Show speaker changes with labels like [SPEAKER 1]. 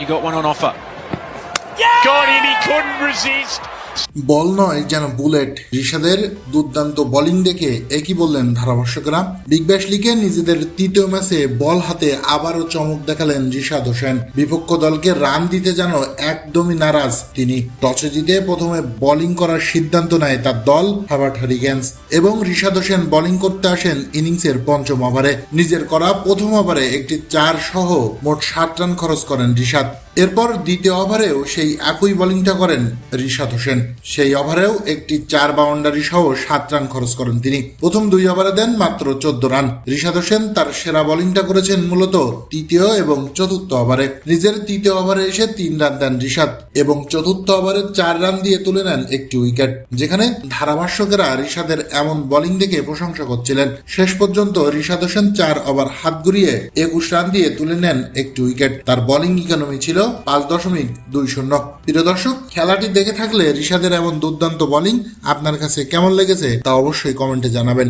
[SPEAKER 1] You got one on offer. Got in, he couldn't resist.
[SPEAKER 2] বল নয় যেন bullet. ঋষাদের দুর্দান্ত bowling দেখে একই বললেন ধারাভাষ্যকরা। বিগ ব্যাশ লিগে নিজেদের তৃতীয় ম্যাচে বল হাতে আবারও চমক দেখালেন ঋষাদ হোসেন। বিপক্ষ দলকে রান দিতে যেন একদমই নারাজ তিনি। টসে জিতে প্রথমে বোলিং করার সিদ্ধান্ত নেয় তার দল হাবার্ট হারিগেন্স এবং ঋষাদ হোসেন বোলিং করতে আসেন ইনিংসের পঞ্চম ওভারে। নিজের করা প্রথম ওভারে একটি চার সহ মোট ষাট রান খরচ করেন ঋষাদ এরপর দ্বিতীয় ওভারেও সেই একই বোলিংটা করেন রিশাদ হোসেন। সেই ওভারেও একটি চার বাউন্ডারি সহ সাত রান খরচ করেন তিনি। প্রথম দুই ওভারে দেন মাত্র চোদ্দ রান। রিশাদ হোসেন তার সেরা বোলিংটা করেছেন মূলত তৃতীয় এবং চতুর্থ ওভারে। নিজের তৃতীয় ওভারে এসে তিন রান দেন রিশাদ এবং চতুর্থ ওভারে চার রান দিয়ে তুলে নেন একটি উইকেট, যেখানে ধারাভাষ্যকেরা রিশাদের এমন বোলিং দেখে প্রশংসা করছিলেন। শেষ পর্যন্ত রিশাদ হোসেন চার ওভার হাত ঘুরিয়ে একুশ রান দিয়ে তুলে নেন একটি উইকেট। তার বোলিং ইকোনমি ছিল পাঁচ দশমিক দুই শূন্য। প্রিয় দর্শক, খেলাটি দেখে থাকলে রিশাদের এমন দুর্দান্ত বোলিং আপনার কাছে কেমন লেগেছে তা অবশ্যই কমেন্টে জানাবেন।